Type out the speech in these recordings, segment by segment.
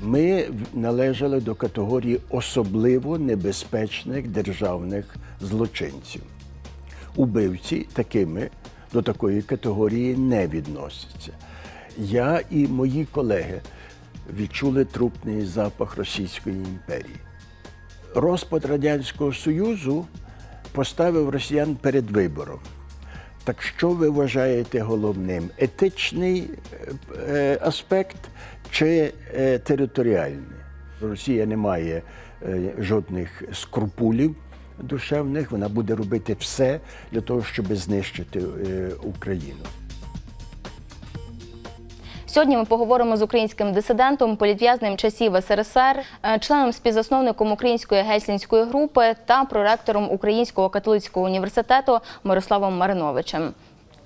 Ми належали до категорії особливо небезпечних державних злочинців. Убивці такими до такої категорії не відносяться. Я і мої колеги відчули трупний запах Російської імперії. Розпад Радянського Союзу поставив росіян перед вибором. Так що ви вважаєте головним? Етичний е, е, аспект чи е, територіальний? Росія не має жодних скрупулів душевних, вона буде робити все для того, щоб знищити Україну. Сьогодні ми поговоримо з українським дисидентом, політв'язним часів СРСР, е, членом співзасновником української гельсінської групи та проректором Українського католицького університету Мирославом Мариновичем.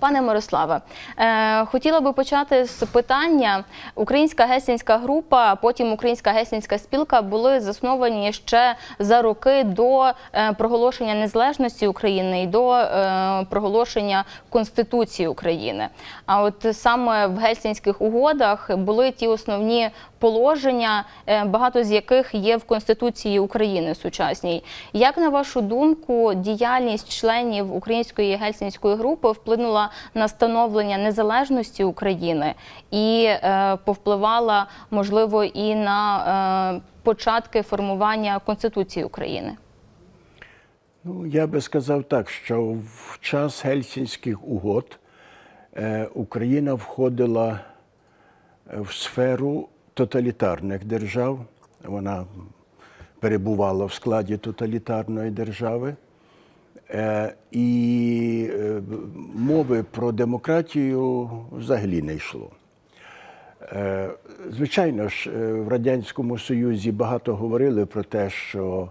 Пане Мирославе, е, хотіла би почати з питання. Українська гельсінська група, потім Українська гельсінська спілка були засновані ще за роки до е, проголошення незалежності України і до е, проголошення Конституції України. А от саме в гельсінських угодах були ті основні положення, багато з яких є в Конституції України сучасній. Як на вашу думку, діяльність членів Української гельсінської групи вплинула на становлення незалежності України і е, повпливала, можливо, і на е, початки формування Конституції України? Ну, я би сказав так, що в час Гельсінських угод е, Україна входила в сферу тоталітарних держав. Вона перебувала в складі тоталітарної держави. Е, І е, мови про демократію взагалі не йшло. Е, Звичайно ж, в Радянському Союзі багато говорили про те, що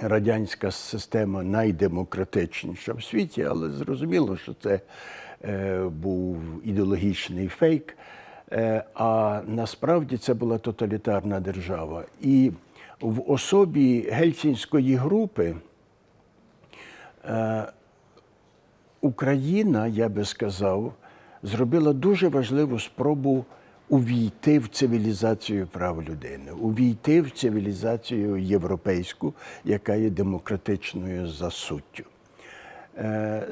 радянська система найдемократичніша в світі, але зрозуміло, що це був ідеологічний фейк. А насправді це була тоталітарна держава. І в особі Гельсінської групи Україна, я би сказав, зробила дуже важливу спробу увійти в цивілізацію прав людини, увійти в цивілізацію європейську, яка є демократичною за суттю. Е,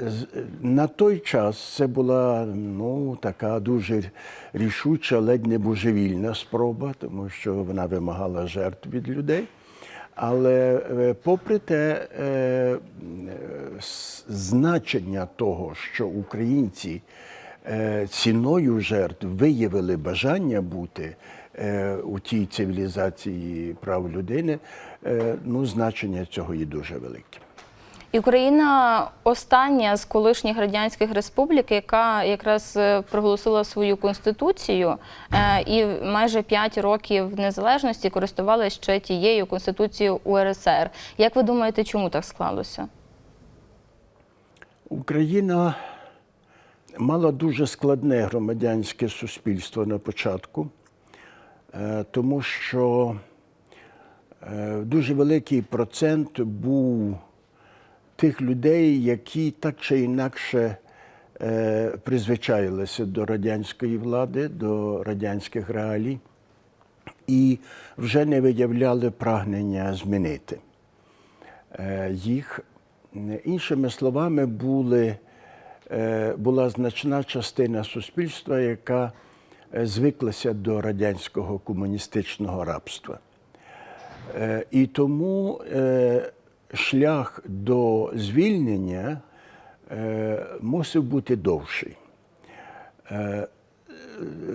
На той час це була ну, така дуже рішуча, ледь не божевільна спроба, тому що вона вимагала жертв від людей. Але е, попри те, е, е, значення того, що українці ціною жертв виявили бажання бути у тій цивілізації прав людини, ну, значення цього є дуже велике. І Україна остання з колишніх радянських республік, яка якраз е, проголосила свою конституцію, е, і майже 5 років незалежності користувалася ще тією конституцією УРСР. Як ви думаєте, чому так склалося? Україна мала дуже складне громадянське суспільство на початку, е, тому що дуже великий процент був тих людей, які так чи інакше е, призвичаїлися до радянської влади, до радянських реалій і вже не виявляли прагнення змінити е, їх. Іншими словами, були, е, була значна частина суспільства, яка е, звиклася до радянського комуністичного рабства. Е, І тому е, шлях до звільнення е, мусив бути довший. Е,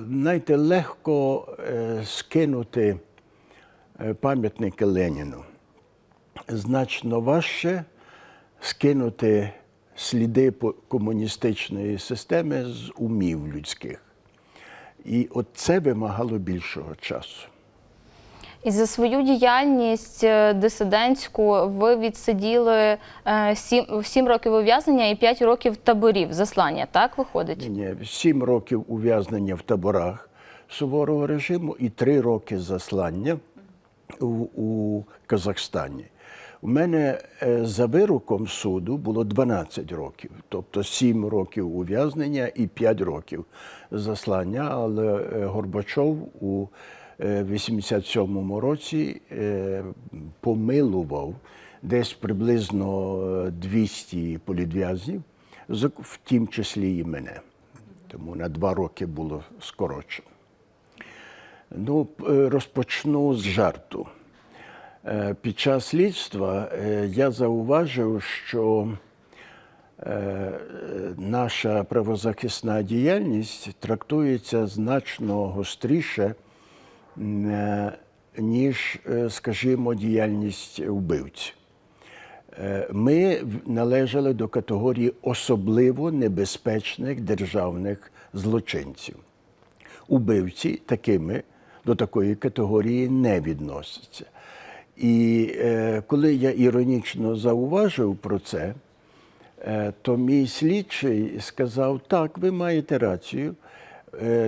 Знаєте, легко е, скинути пам'ятники Леніну. Значно важче скинути сліди комуністичної системи з умів людських. І от це вимагало більшого часу. І за свою діяльність е, дисидентську ви відсиділи 7, 7 років ув'язнення і 5 років таборів заслання, так виходить? Ні, сім років ув'язнення в таборах суворого режиму і три роки заслання у, у Казахстані. У мене е, за вироком суду було 12 років, тобто 7 років ув'язнення і 5 років заслання. Але е, Горбачов у е, в 87-му році е, помилував десь приблизно е, 200 політв'язнів, в тім числі і мене. Тому на два роки було скорочено. Ну, е, розпочну з жарту. Е, Під час слідства е, я зауважив, що е, наша правозахисна діяльність трактується значно гостріше, е, ніж, е, скажімо, діяльність вбивців. Е, Ми належали до категорії особливо небезпечних державних злочинців. Убивці такими до такої категорії не відносяться. І е, коли я іронічно зауважив про це, е, то мій слідчий сказав: так, ви маєте рацію, е,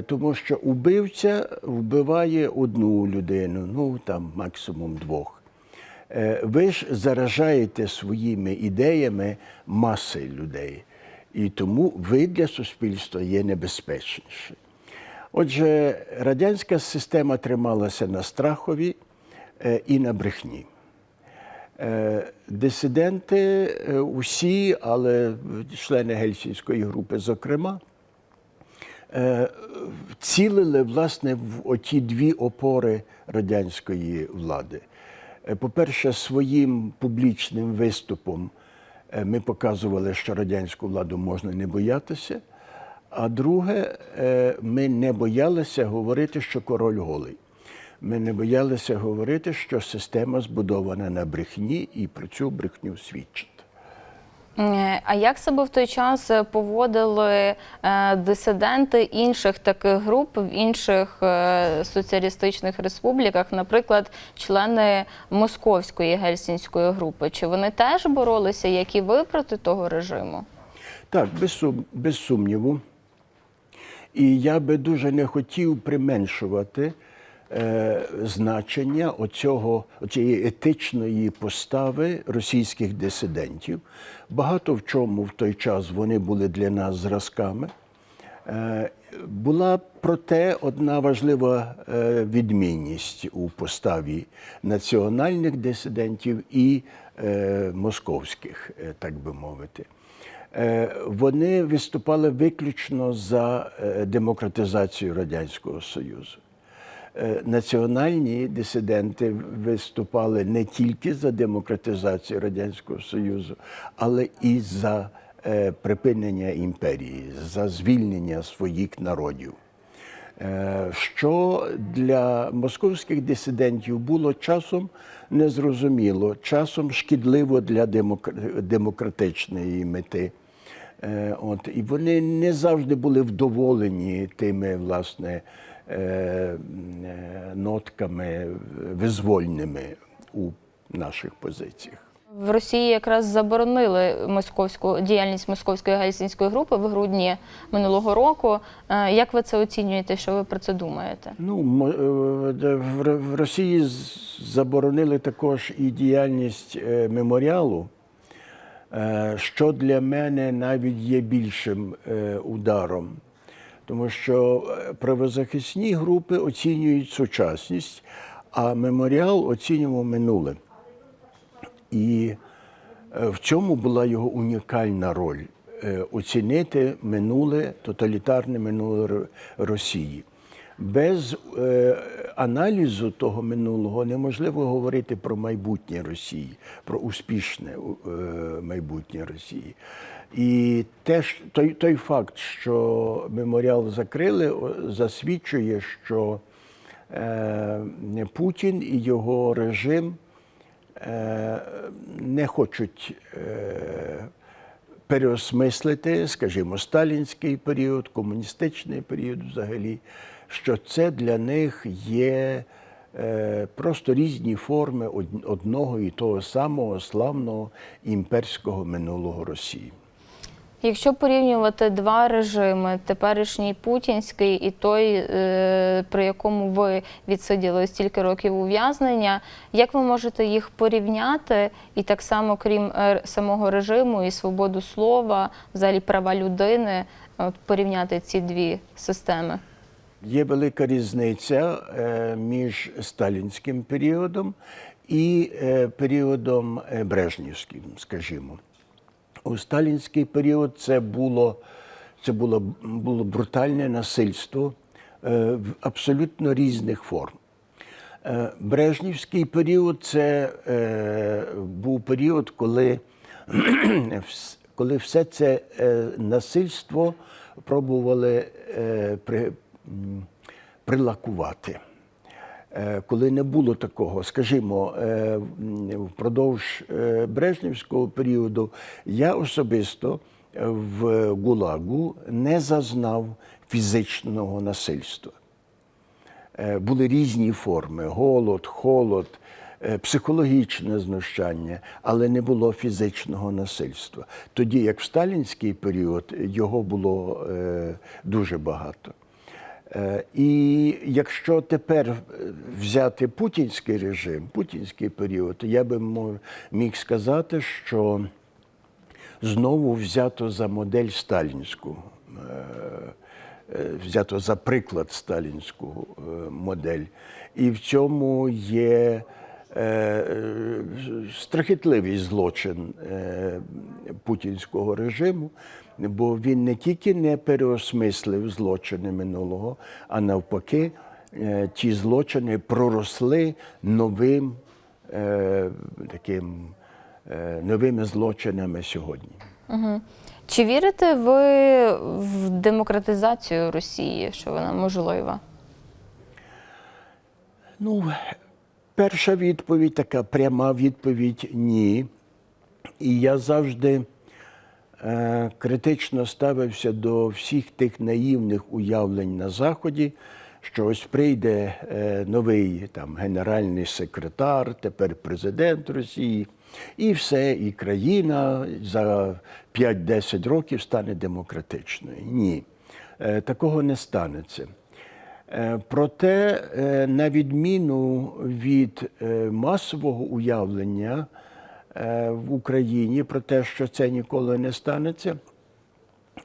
тому що убивця вбиває одну людину, ну там максимум двох. Е, Ви ж заражаєте своїми ідеями маси людей, і тому ви для суспільства є небезпечніші. Отже, радянська система трималася на страхові е, і на брехні. Е, Дисиденти е, усі, але члени Гельсінської групи, зокрема, е, цілили власне в оті дві опори радянської влади. Е, По-перше, своїм публічним виступом е, ми показували, що радянську владу можна не боятися. А друге, е, ми не боялися говорити, що король голий. Ми не боялися говорити, що система збудована на брехні і про цю брехню свідчить. Е, А як себе в той час е, поводили е, дисиденти інших таких груп в інших соціалістичних республіках, наприклад, члени московської гельсінської групи? Чи вони теж боролися, як і ви, проти того режиму? Так, без, сум, без сумніву. І я би дуже не хотів применшувати значення оцього, оцієї етичної постави російських дисидентів. Багато в чому в той час вони були для нас зразками. Е, Була проте одна важлива е, відмінність у поставі національних дисидентів і е, московських, е, так би мовити. Е, Вони виступали виключно за е, демократизацію Радянського Союзу. Е, Національні дисиденти виступали не тільки за демократизацію Радянського Союзу, але і за е, припинення імперії, за звільнення своїх народів. Е, Що для московських дисидентів було часом незрозуміло, часом шкідливо для демократичної мети. От, і вони не завжди були вдоволені тими власне нотками визвольними у наших позиціях. В Росії якраз заборонили московську діяльність московської гельсінської групи в грудні минулого року. Е, Як ви це оцінюєте? Що ви про це думаєте? Ну, е, в Росії заборонили також і діяльність е, меморіалу, е, що для мене навіть є більшим е, ударом. Тому що е, правозахисні групи оцінюють сучасність, а меморіал оцінював минуле. І е, в цьому була його унікальна роль е, оцінити минуле, тоталітарне минуле Росії. Без е, аналізу того минулого неможливо говорити про майбутнє Росії, про успішне е, майбутнє Росії. І теж той, той факт, що меморіал закрили, засвідчує, що е, Путін і його режим е, не хочуть е, переосмислити, скажімо, сталінський період, комуністичний період взагалі, що це для них є е, просто різні форми одного і того самого славного імперського минулого Росії. Якщо порівнювати два режими, теперішній путінський і той, е, при якому ви відсиділи стільки років ув'язнення, як ви можете їх порівняти і так само, крім е, самого режиму і свободу слова, взагалі права людини, от, порівняти ці дві системи? Є велика різниця е, між сталінським періодом і е, періодом е, Брежнівським, скажімо. У сталінський період це було, це було, було брутальне насильство е, в абсолютно різних форм. Е, Брежнівський період це е, був період, коли, коли все це насильство пробували при, прилакувати. Е, Коли не було такого, скажімо, е, впродовж е, Брежнівського періоду я особисто в ГУЛАГу не зазнав фізичного насильства. Були різні форми: голод, холод, психологічне знущання, але не було фізичного насильства. Тоді, як в сталінський період, його було дуже багато. Е, І якщо тепер е, взяти путінський режим, путінський період, я би міг сказати, що знову взято за модель сталінську, е, взято за приклад сталінську модель. І в цьому є страхітливий злочин путінського режиму, бо він не тільки не переосмислив злочини минулого, а навпаки, е, ті злочини проросли новим е, таким е, новими злочинами сьогодні. Чи вірите ви в демократизацію Росії, що вона можлива? Ну, перша відповідь, така пряма відповідь ні. І я завжди критично ставився до всіх тих наївних уявлень на Заході, що ось прийде е, новий там, генеральний секретар, тепер президент Росії, і все, і країна за 5-10 років стане демократичною. Ні, е, такого не станеться. Е, Проте, е, на відміну від е, масового уявлення е, в Україні про те, що це ніколи не станеться,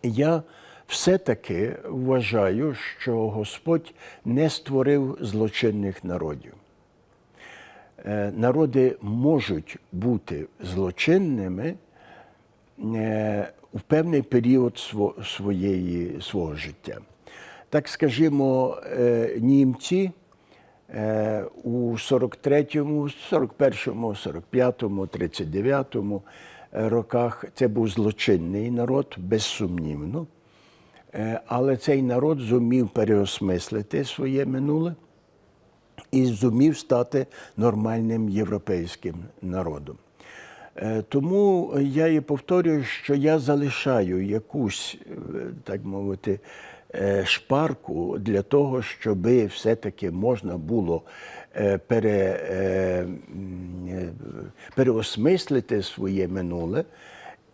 я все-таки вважаю, що Господь не створив злочинних народів. Е, Народи можуть бути злочинними е, в певний період своєї, свого життя. Так скажімо, е, німці е, у 43-му, 41-му, 45-му, 39-му е, роках це був злочинний народ, безсумнівно. Е, Але цей народ зумів переосмислити своє минуле і зумів стати нормальним європейським народом. Е, Тому я і повторюю, що я залишаю якусь, е, так мовити, е, шпарку для того, щоб все-таки можна було е, пере, е, е, переосмислити своє минуле.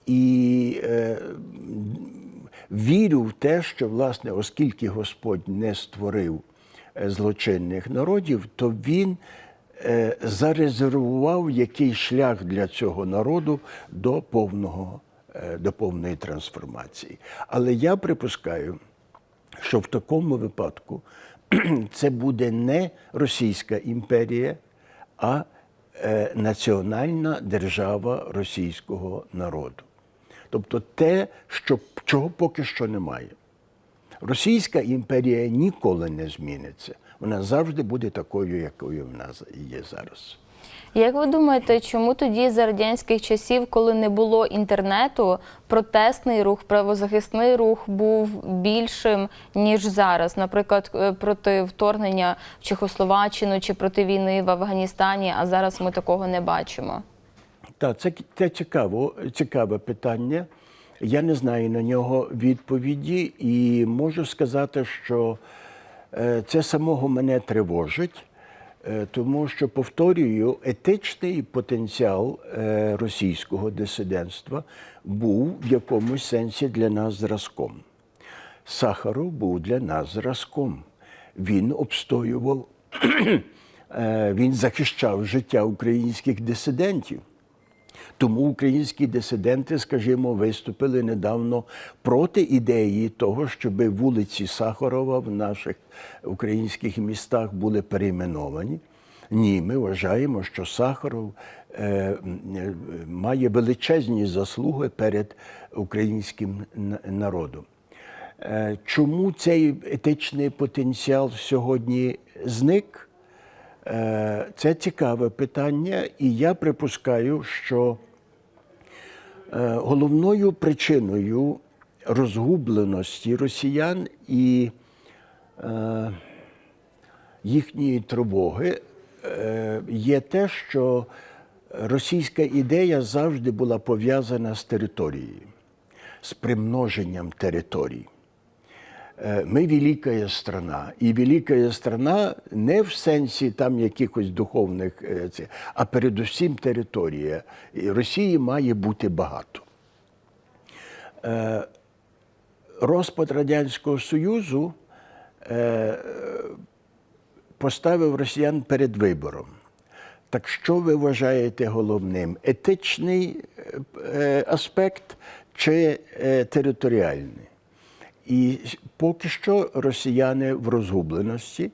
І е, вірю в те, що, власне, оскільки Господь не створив е, злочинних народів, то він е, зарезервував який шлях для цього народу до повного, е, до повної трансформації. Але я припускаю, що в такому випадку це буде не Російська імперія, а е, національна держава російського народу. Тобто те, що, чого поки що немає. Російська імперія ніколи не зміниться. Вона завжди буде такою, якою вона є зараз. Як ви думаєте, чому тоді за радянських часів, коли не було інтернету, протестний рух, правозахисний рух був більшим ніж зараз? Наприклад, е, проти вторгнення в Чехословаччину чи проти війни в Афганістані, а зараз ми такого не бачимо. Так, це, це цікаво, цікаве питання. Я не знаю на нього відповіді, і можу сказати, що е, це самого мене тривожить, тому що, повторюю, етичний потенціал е, російського дисидентства був в якомусь сенсі для нас зразком. Сахаров був для нас зразком. Він обстоював, е, він захищав життя українських дисидентів. Тому українські дисиденти, скажімо, виступили недавно проти ідеї того, щоб вулиці Сахарова в наших українських містах були перейменовані. Ні, ми вважаємо, що Сахаров е, має величезні заслуги перед українським народом. Е, Чому цей етичний потенціал сьогодні зник? Е, Це цікаве питання, і я припускаю, що головною причиною розгубленості росіян і е, їхньої тривоги е, є те, що російська ідея завжди була пов'язана з територією, з примноженням територій. Е, Ми великая страна. І великая страна не в сенсі там якихось духовних, е, а передусім територія. І Росії має бути багато. Е, Розпад Радянського Союзу поставив росіян перед вибором. Так що ви вважаєте головним? Етичний аспект чи територіальний? І поки що росіяни в розгубленості,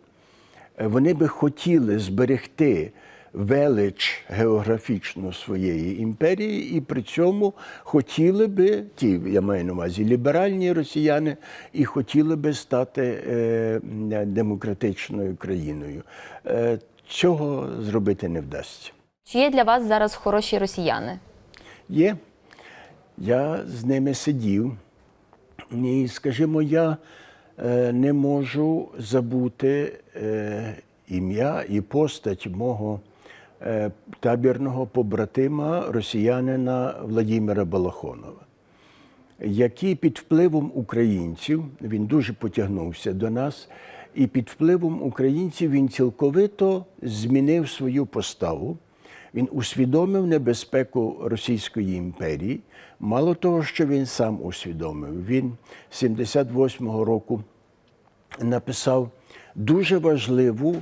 вони би хотіли зберегти велич географічну своєї імперії, і при цьому хотіли би, ті, я маю на увазі, ліберальні росіяни, і хотіли би стати е, демократичною країною. Е, цього зробити не вдасться. Чи є для вас зараз хороші росіяни? Є. Я з ними сидів. І, скажімо, я е, не можу забути е, ім'я і постать мого е, табірного побратима росіянина Владимира Балахонова, який під впливом українців він дуже потягнувся до нас, і під впливом українців він цілковито змінив свою поставу. Він усвідомив небезпеку Російської імперії. Мало того, що він сам усвідомив. Він 78-го року написав дуже важливу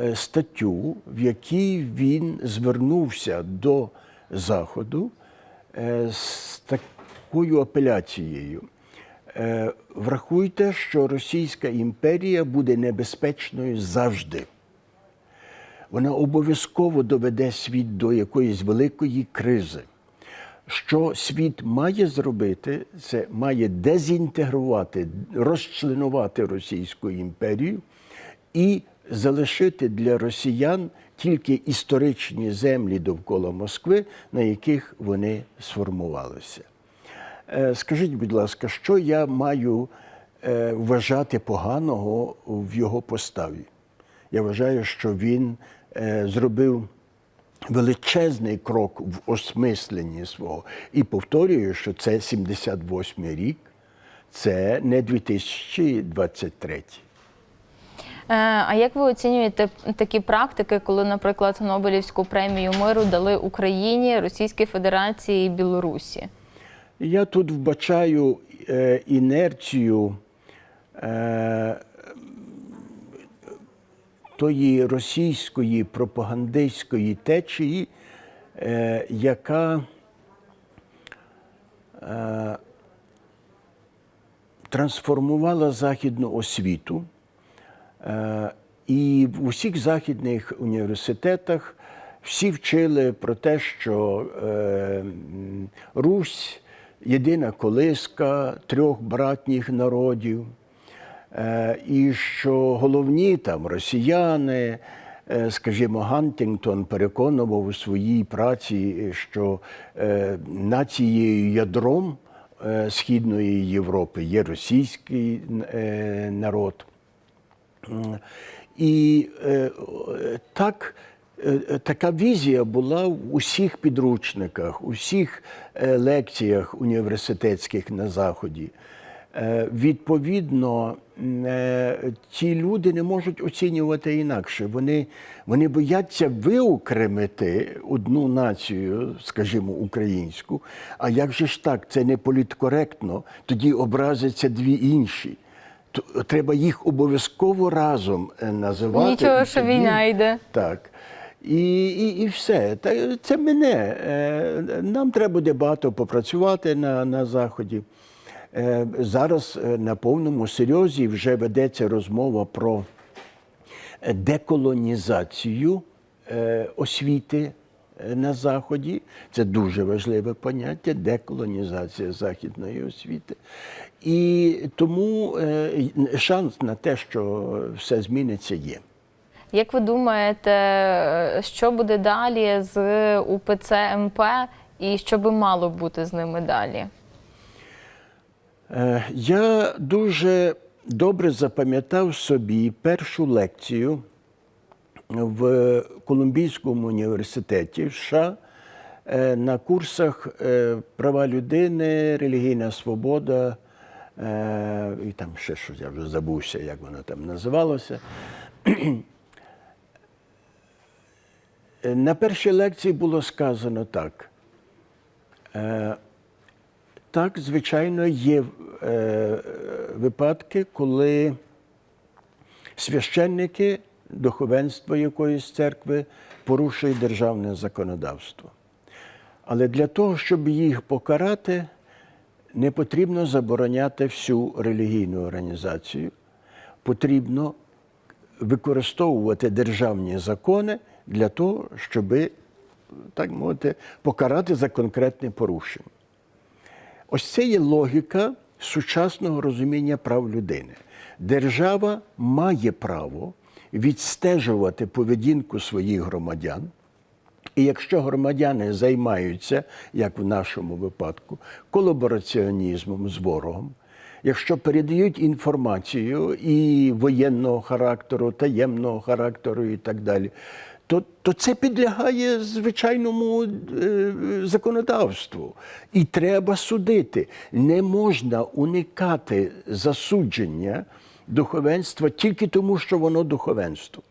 е, статтю, в якій він звернувся до Заходу е, з такою апеляцією. Е, Врахуйте, що Російська імперія буде небезпечною завжди вона обов'язково доведе світ до якоїсь великої кризи. Що світ має зробити, це має дезінтегрувати, розчленувати Російську імперію і залишити для росіян тільки історичні землі довкола Москви, на яких вони сформувалися. Е, Скажіть, будь ласка, що я маю е, вважати поганого в його поставі? Я вважаю, що він зробив величезний крок в осмисленні свого. І повторюю, що це 78-й рік, це не 2023. Е, А як ви оцінюєте такі практики, коли, наприклад, Нобелівську премію миру дали Україні, Російській Федерації і Білорусі? Я тут вбачаю е, інерцію е, тої російської пропагандистської течії, е, яка е, трансформувала західну освіту. Е, І в усіх західних університетах всі вчили про те, що е, Русь єдина колиска трьох братніх народів, і що головні там росіяни, е, скажімо, Гантінгтон переконував у своїй праці, що е, нацією ядром е, Східної Європи є російський е, народ. І е, е, так, е, е, така візія була в усіх підручниках, у всіх е, лекціях університетських на Заході. Е, Відповідно, е, люди не можуть оцінювати інакше. Вони, вони бояться виокремити одну націю, скажімо, українську. А як же ж так? Це не політкоректно, тоді образяться дві інші. Треба їх обов'язково разом е, називати. Нічого, що війна йде. Так. І, і, і все. Та це мене. Нам треба буде багато попрацювати на, на Заході. Е, Зараз е, на повному серйозі вже ведеться розмова про деколонізацію е, освіти на Заході. Це дуже важливе поняття деколонізація західної освіти. І тому шанс на те, що все зміниться, є. Як ви думаєте, що буде далі з УПЦ МП і що би мало бути з ними далі? Е, Я дуже добре запам'ятав собі першу лекцію в Колумбійському університеті США е, на курсах е, права людини, релігійна свобода і там ще щось, я вже забувся, як воно там називалося. На першій лекції було сказано так. Так, звичайно, є е, випадки, коли священники, духовенство якоїсь церкви порушують державне законодавство. Але для того, щоб їх покарати, не потрібно забороняти всю релігійну організацію. Потрібно використовувати державні закони для того, щоб, так мовити, покарати за конкретне порушення. Ось це є логіка сучасного розуміння прав людини. Держава має право відстежувати поведінку своїх громадян. І якщо громадяни займаються, як в нашому випадку, колабораціонізмом з ворогом, якщо передають інформацію і воєнного характеру, таємного характеру і так далі, то, то це підлягає звичайному е, законодавству. І треба судити. Не можна уникати засудження духовенства тільки тому, що воно духовенство.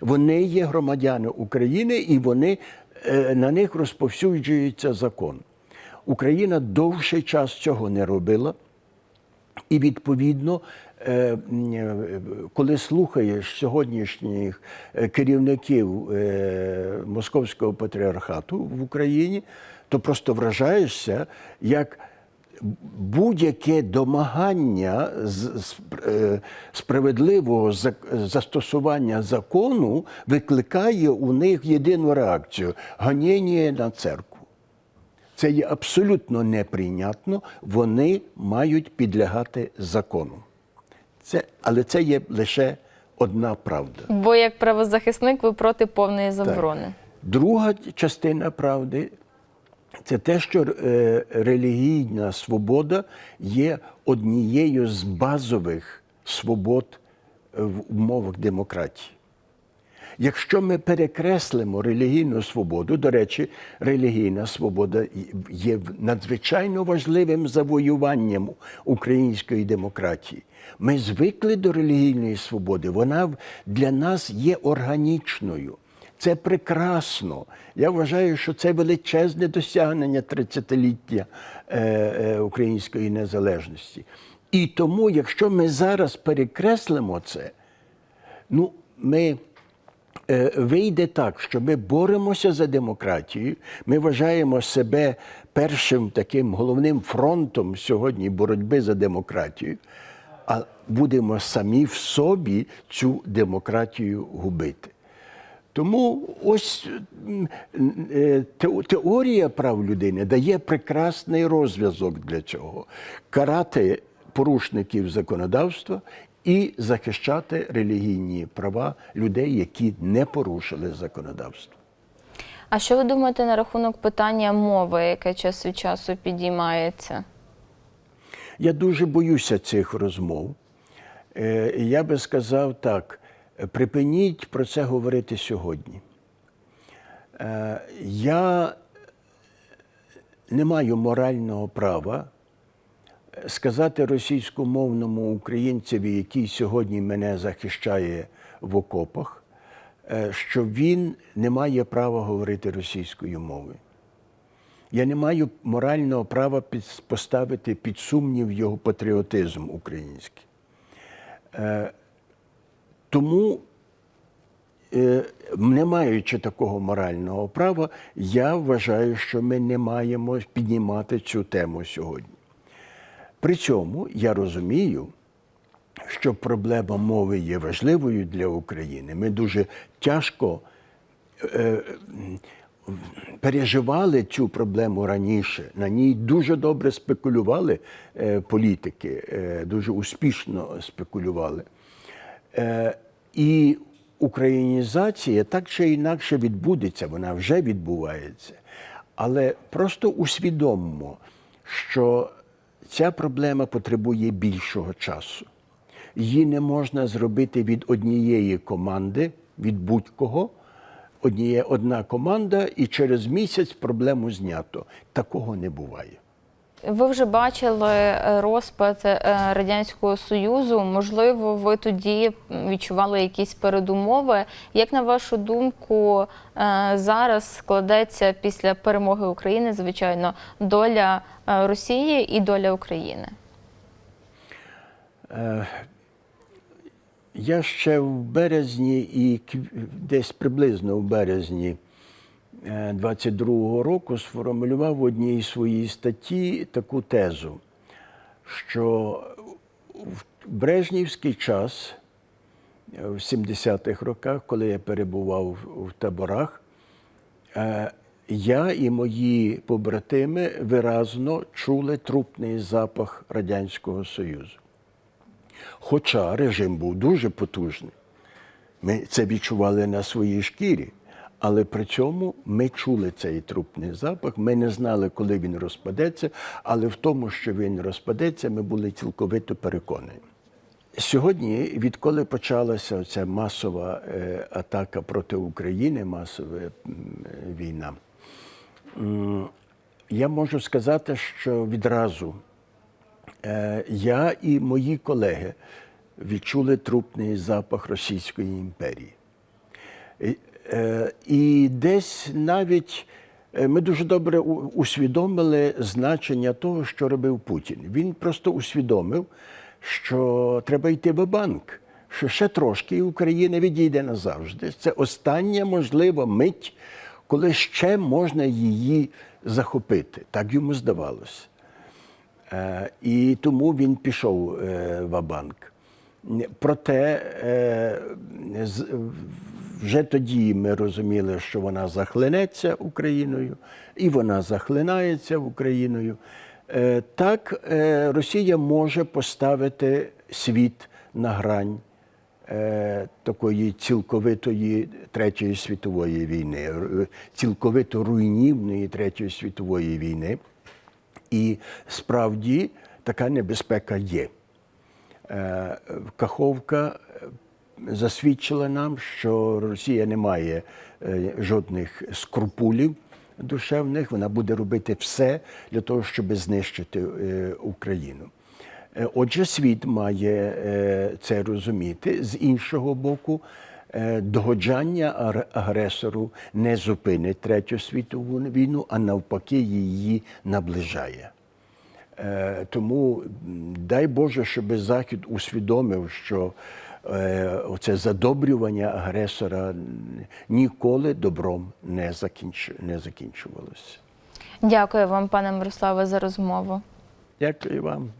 Вони є громадяни України і вони, е, на них розповсюджується закон. Україна довший час цього не робила. І відповідно, коли слухаєш сьогоднішніх е, керівників е, Московського патріархату в Україні, то просто вражаєшся, як будь-яке домагання е, справедливого застосування закону викликає у них єдину реакцію ганіння на церкву. Це є абсолютно неприйнятно. Вони мають підлягати закону. Це, але це є лише одна правда. Бо як правозахисник ви проти повної заборони. Друга частина правди це те, що е, релігійна свобода є однією з базових свобод е, в умовах демократії. Якщо ми перекреслимо релігійну свободу, до речі, релігійна свобода є надзвичайно важливим завоюванням української демократії. Ми звикли до релігійної свободи, вона для нас є органічною. Це прекрасно. Я вважаю, що це величезне досягнення 30-ліття е, е, української незалежності. І тому, якщо ми зараз перекреслимо це, ну, ми е, вийде так, що ми боремося за демократію. Ми вважаємо себе першим таким головним фронтом сьогодні боротьби за демократію, а будемо самі в собі цю демократію губити. Тому ось е, те- теорія прав людини дає прекрасний розв'язок для цього карати порушників законодавства і захищати релігійні права людей, які не порушили законодавство. А що ви думаєте на рахунок питання мови, яке час від часу підіймається? Я дуже боюся цих розмов. Е, Я би сказав так: припиніть про це говорити сьогодні. Е, Я не маю морального права сказати російськомовному українцеві, який сьогодні мене захищає в окопах, е, що він не має права говорити російською мовою. Я не маю морального права поставити під сумнів його патріотизм український. Е, Тому е, не маючи такого морального права, я вважаю, що ми не маємо піднімати цю тему сьогодні. При цьому я розумію, що проблема мови є важливою для України. Ми дуже тяжко е, переживали цю проблему раніше. На ній дуже добре спекулювали е, політики, е, дуже успішно спекулювали. Е, і українізація так чи інакше відбудеться, вона вже відбувається. Але просто усвідомимо, що ця проблема потребує більшого часу. Її не можна зробити від однієї команди, від будь-кого. Одніє, одна команда, і через місяць проблему знято. Такого не буває. Ви вже бачили е, розпад е, Радянського Союзу. Можливо, ви тоді відчували якісь передумови. Як на вашу думку, е, зараз складеться після перемоги України, звичайно, доля Росії і доля України? Я ще в березні і десь приблизно в березні 22-го року сформулював в одній своїй статті таку тезу, що в Брежнівський час, е, в 70-х роках, коли я перебував в таборах, е, я і мої побратими виразно чули трупний запах Радянського Союзу. Хоча режим був дуже потужний. Ми це відчували на своїй шкірі, але при цьому ми чули цей трупний запах. Ми не знали, коли він розпадеться, але в тому, що він розпадеться, ми були цілковито переконані. Сьогодні, відколи почалася ця масова е, атака проти України, масова е, війна, я можу сказати, що відразу я і мої колеги відчули трупний запах Російської імперії. І, е, десь навіть е, ми дуже добре усвідомили значення того, що робив Путін. Він просто усвідомив, що треба йти в банк, що ще трошки і Україна відійде назавжди. Це остання можлива мить, коли ще можна її захопити. Так йому здавалося. Е, І тому він пішов е, в банк. Проте е, вже тоді ми розуміли, що вона захлинеться Україною, і вона захлинається Україною. Так, Росія може поставити світ на грань такої цілковитої Третьої світової війни, цілковито руйнівної Третьої світової війни. І справді така небезпека є. Е, Каховка е, засвідчила нам, що Росія не має е, жодних скрупулів душевних. Вона буде робити все для того, щоб знищити Україну. Отже, світ має це розуміти. З іншого боку, догоджання агресору не зупинить Третю світову війну, а навпаки, її наближає. Е, Тому дай Боже, щоб Захід усвідомив, що е, оце задобрювання агресора ніколи добром не закінчувалося. Дякую вам, пане Мирославе, за розмову. Дякую вам.